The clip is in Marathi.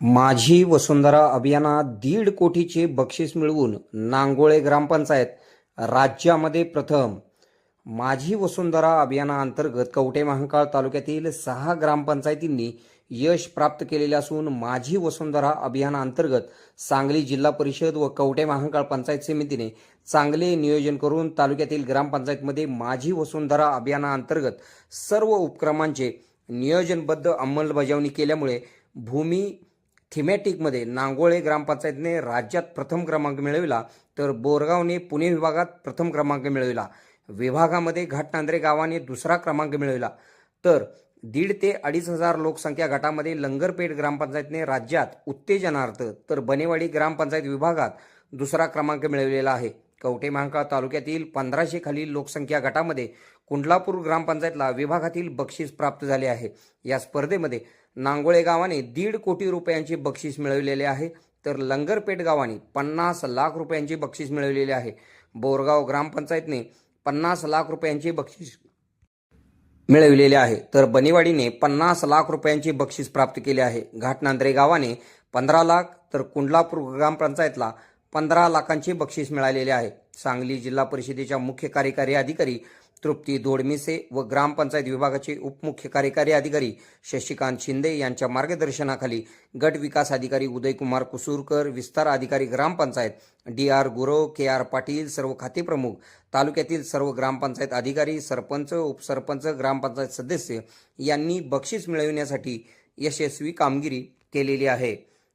माझी वसुंधरा अभियानात दीड कोटीचे बक्षीस मिळवून नांगोळे ग्रामपंचायत राज्यामध्ये प्रथम. माझी वसुंधरा अभियानाअंतर्गत कवटे महांकाळ तालुक्यातील सहा ग्रामपंचायतींनी यश प्राप्त केलेले असून माझी वसुंधरा अभियानाअंतर्गत सांगली जिल्हा परिषद व कवटे महांकाळ पंचायत समितीने चांगले नियोजन करून तालुक्यातील ग्रामपंचायतमध्ये माझी वसुंधरा अभियानाअंतर्गत सर्व उपक्रमांचे नियोजनबद्ध अंमलबजावणी केल्यामुळे भूमी थिमॅटिकमध्ये नांगोळे ग्रामपंचायतने राज्यात प्रथम क्रमांक मिळविला तर बोरगावने पुणे विभागात प्रथम क्रमांक मिळविला. विभागामध्ये घाटनांद्रे गावाने दुसरा क्रमांक मिळविला. तर दीड ते अडीच हजार लोकसंख्या गटामध्ये लंगरपेठ ग्रामपंचायतने राज्यात उत्तेजनार्थ तर बनेवाडी ग्रामपंचायत विभागात दुसरा क्रमांक मिळविलेला आहे. कवठे महांकाळ तालुक्यातील पंधराशे खालील लोकसंख्या गटामध्ये कुंडलापूर ग्रामपंचायतला विभागातील बक्षीस प्राप्त झाले आहे. या स्पर्धेमध्ये नांगोळे गावाने दीड कोटी रुपयांचे बक्षीस मिळवलेले आहे. तर लंगरपेठ गावाने पन्नास लाख रुपयांचे बक्षीस मिळवलेले आहे. बोरगाव ग्रामपंचायतने पन्नास लाख रुपयांचे बक्षीस मिळविलेले आहे. तर बनेवाडीने पन्नास लाख रुपयांचे बक्षीस प्राप्त केले आहे. घाटनांद्रे गावाने पंधरा लाख तर कुंडलापूर ग्रामपंचायतला पंधरा लाखांचे बक्षीस मिळालेले आहे. सांगली जिल्हा परिषदेच्या मुख्य कार्यकारी अधिकारी तृप्ती दोडमिसे व ग्रामपंचायत विभागाचे उपमुख्य कार्यकारी अधिकारी शशिकांत शिंदे यांच्या मार्गदर्शनाखाली गट विकास अधिकारी उदयकुमार कुसूरकर विस्तार अधिकारी ग्रामपंचायत D R Gurav K R Patil सर्व खातेप्रमुख तालुक्यातील सर्व ग्रामपंचायत अधिकारी सरपंच उपसरपंच ग्रामपंचायत सदस्य यांनी बक्षीस मिळविण्यासाठी यशस्वी कामगिरी केलेली आहे.